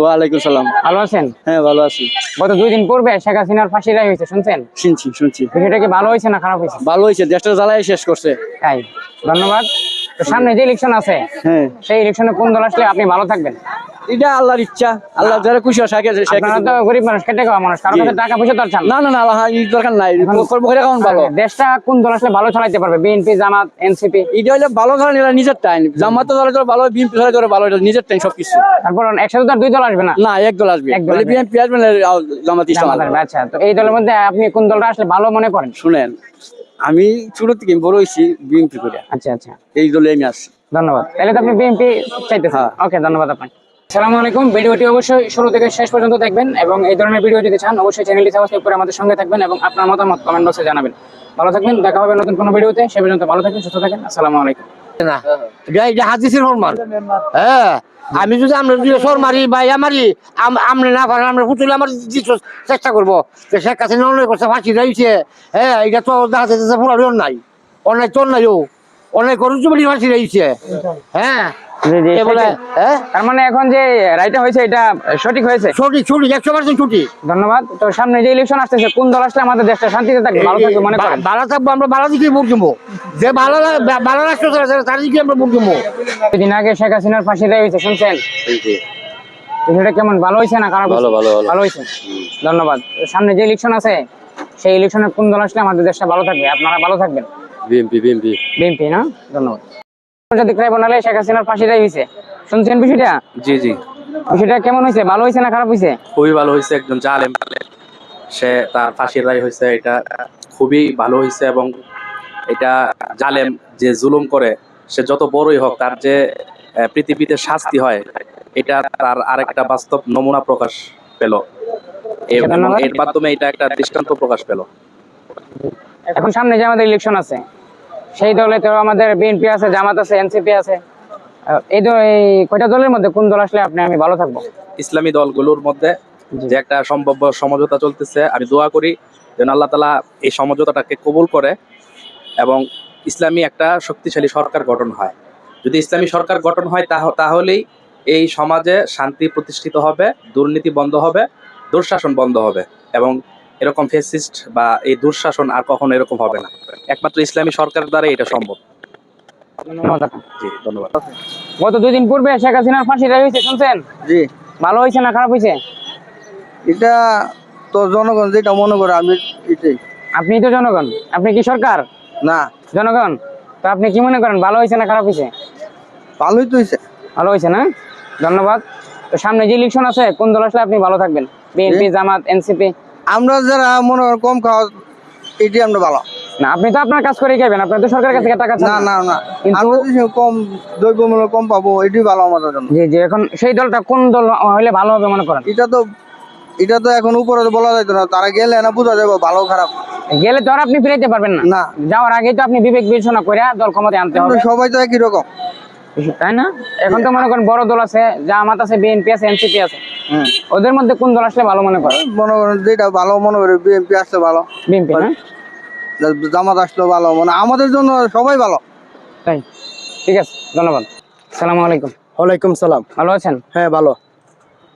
ওয়ালাইকুম সালাম। ভালো আছেন? হ্যাঁ ভালো আছি। গত দুই দিন পূর্বে শেখ হাসিনার ফাঁসি রায় হয়েছে শুনছেন? শুনছি শুনছি। বিষয়টা কি ভালো হয়েছে না খারাপ হয়েছে? ভালো হয়েছে দেশটা শেষ করছে। তাই ধন্যবাদ। তো সামনে যে ইলেকশন আছে হ্যাঁ। সেই ইলেকশনে কোন দল আসলে আপনি ভালো থাকবেন? এটা আল্লাহর ইচ্ছা আল্লাহ যারা খুশি হয় তো গরিব মানুষ খাওয়া টাকা পয়সা তো না। না না না আল্লাহ এই দরকার নাই। কর্ম করে কেমন ভালো? দেশটা কোন দল আসলে ভালো চালাইতে পারবে? বিএনপি জামাত এনসিপি এটা হলে ভালো ধরেন এরা নিজের টাইম। জামাত তো ধরে ভালো বিএনপি ধরে ধরে ভালো এটা নিজের টাইম সবকিছু। তারপর একসাথে তো দুই দল আসবে না? না এক দল আসবে। বলে বিএনপি আসবে। না জামাত ইসলাম আচ্ছা তো এই দলের মধ্যে আপনি কোন দলটা আসলে ভালো মনে করেন? শুনেন আমি ছোট থেকে বড় হয়েছি বিএনপি করে। আচ্ছা আচ্ছা। এই দলে আমি আসছি ধন্যবাদ। তাহলে তো আপনি বিএনপি চাইতেছেন। হ্যাঁ। ওকে ধন্যবাদ আপনাকে। আসসালামু আলাইকুম। ভিডিওটি অবশ্যই শুরু থেকে শেষ পর্যন্ত দেখবেন এবং এই ধরনের ভিডিও যদি চান, অবশ্যই চ্যানেলটি সাবস্ক্রাইব করে আমাদের সঙ্গে থাকবেন এবং আপনার মতামত কমেন্ট বক্সে জানাবেন। ভালো থাকবেন, দেখা হবে নতুন কোনো ভিডিওতে। সে পর্যন্ত ভালো থাকবেন, সুস্থ থাকেন। আসসালামু আলাইকুম। হ্যাঁ আমি যদি চেষ্টা করব। অন্যায় করছে ফাঁসি হ্যাঁ ফাঁসি দিয়েছে। হ্যাঁ জি জি এ বলে সেটাই। হ্যাঁ? তার মানে এখন যে রায়টা হয়েছে এটা সঠিক হয়েছে? ছুটি ছুটি একশো পার্সেন্ট ছুটি ধন্যবাদ। তো সামনে যে ইলেকশন আসতেছে কোন দল আসলে আমাদের দেশটা শান্তিতে থাকবে? ভালো থাকবে মনে করেন। ভালো থাকব আমরা ভালো দিকে ভোট দেবো। যে ভালো ভালো রাষ্ট্র তার দিকে আমরা ভোট দেবো। দুদিন আগে শেখ হাসিনার ফাঁসি রায় হয়েছে শুনছেন? বিষয়টা কেমন ভালো হয়েছে না খারাপ ভালো ভালো ভালো। হয়েছে। ধন্যবাদ। সামনে যে ইলেকশন আছে সেই ইলেকশনে কোন দল আসলে আমাদের দেশটা ভালো থাকবে? আপনারা ভালো থাকবেন। বিএমপি বিএমপি বিএনপি না? ধন্যবাদ। আন্তর্জাতিক ট্রাইব্যুনালে শেখ হাসিনার ফাঁসি হয়েছে শুনছেন বিষয়টা? জি জি। বিষয়টা কেমন হয়েছে ভালো হয়েছে না খারাপ হয়েছে খুবই ভালো হয়েছে একজন জালেম। সে তার ফাঁসির রায় হয়েছে এটা খুবই ভালো হয়েছে এবং এটা জালেম যে জুলুম করে সে যত বড়ই হোক তার যে পৃথিবীতে শাস্তি হয় এটা তার আরেকটা বাস্তব নমুনা প্রকাশ পেল। এর মাধ্যমে এটা একটা দৃষ্টান্ত প্রকাশ পেল। এখন সামনে যে আমাদের ইলেকশন আছে সেই দলে তো আমাদের বিএনপি আছে জামাত আছে এনসিপি আছে। এই দল এই কয়টা দলের মধ্যে কোন দল আসলে আপনি আমি ভালো থাকব? ইসলামী দলগুলোর মধ্যে যে একটা সম্ভাব্য সমঝোতা চলতেছে আমি দোয়া করি যেন আল্লাহ তালা এই সমঝোতাটাকে কবুল করে এবং ইসলামী একটা শক্তিশালী সরকার গঠন হয়। যদি ইসলামী সরকার গঠন হয় তাহ- তাহলেই এই সমাজে শান্তি প্রতিষ্ঠিত হবে দুর্নীতি বন্ধ হবে দুঃশাসন বন্ধ হবে এবং এরকম ফেসিস্ট বা এই দুঃশাসন আর কখনো এরকম হবে না। একমাত্র ইসলামী সরকার দ্বারা এটা সম্ভব। জি ধন্যবাদ। গত দুই দিন পূর্বে শেখ হাসিনার ফাঁসি রায় হয়েছে শুনছেন? জি। ভালো হয়েছে না খারাপ হয়েছে? এটা তো জনগণ যেটা মনে করে আমি এটাই। আপনি তো জনগণ। আপনি কি সরকার? না। জনগণ? তো আপনি কি মনে করেন ভালো হয়েছে না খারাপ হয়েছে? ভালোই তো হয়েছে। ভালো হয়েছে না? ধন্যবাদ। তো সামনে যে ইলেকশন আছে কোন দল আসলে আপনি ভালো থাকবেন? বিএনপি জামাত এনসিপি আমরা যারা মনে করেন কম খাওয়া এটাই আমরা ভালো। না আপনি তো আপনার কাজ করে খাবেন আপনার তো সরকারের কাছ টাকা চান না না। না আমরা কম দ্রব্যমূল্য কম পাবো এটাই ভালো আমাদের জন্য। জি জি এখন সেই দলটা কোন দল হলে ভালো হবে মনে করেন? এটা তো এটা তো এখন উপরে বলা যাইতো না তারা গেলে না বোঝা যাবে ভালো খারাপ। গেলে তো আর আপনি ফিরাইতে পারবেন না। না। যাওয়ার আগে তো আপনি বিবেক বিবেচনা করে দল ক্ষমতায় আনতে হবে। সবাই তো একই রকম। তাই না? এখন তো মনে করেন বড় দল আছে জামাত আছে বিএনপি আছে এনসিপি আছে। হুম ওদের মধ্যে কোন দল আসলে ভালো মনে করেন? মনে করেন যেটা ভালো মনে করে বিএনপি আসলে ভালো। বিএনপি জামাত আসলে ভালো মানে আমাদের জন্য সবাই ভালো। তাই? ঠিক আছে ধন্যবাদ। সালাম আলাইকুম। ওয়ালাইকুম সালাম। ভালো আছেন? হ্যাঁ ভালো।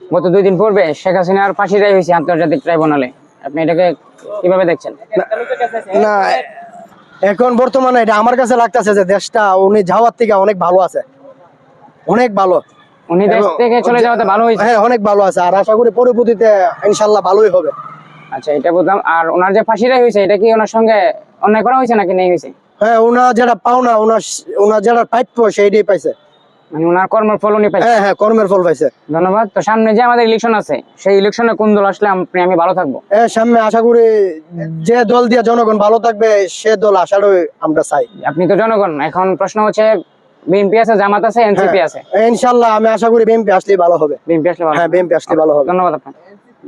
গত দুই দিন পূর্বে শেখ হাসিনার ফাঁসি রায় হয়েছে আন্তর্জাতিক ট্রাইব্যুনালে। আপনি এটাকে কীভাবে দেখছেন? না এখন বর্তমানে এটা আমার কাছে লাগতেছে যে দেশটা উনি যাওয়ার থেকে অনেক ভালো আছে। অনেক ভালো। উনি দেশ থেকে চলে যাওয়াতে ভালো হয়েছে। হ্যাঁ অনেক ভালো আছে। আর আশা করি পরবর্তীতে ইনশাল্লাহ ভালোই হবে। আচ্ছা এটা বুঝলাম। আর ওনার যে ফাঁসিটা হয়েছে এটা কি ওনার সঙ্গে অন্যায় করা হয়েছে নাকি নেই হয়েছে? হ্যাঁ ওনার যেটা পাওনা ওনার ওনার যেটা প্রাপ্য সেইটাই পাইছে। মানে ওনার কর্মের ফল উনি পাইছে। হ্যাঁ হ্যাঁ কর্মের ফল পাইছে। ধন্যবাদ। তো সামনে যে আমাদের ইলেকশন আছে সেই ইলেকশনে কোন দল আসলে আপনি আমি ভালো থাকব? সামনে আশা করি যে দল দিয়ে জনগণ ভালো থাকবে সে দল আমরা চাই। আপনি তো জনগণ এখন প্রশ্ন হচ্ছে বিএনপি আছে জামাত আছে এনসিপি আছে? ইনশাল্লাহ আমি আশা করি বিএমপি আসলেই ভালো হবে। বিএনপি আসলে ভালো হ্যাঁ আসলে ভালো হবে। ধন্যবাদ আপনাকে।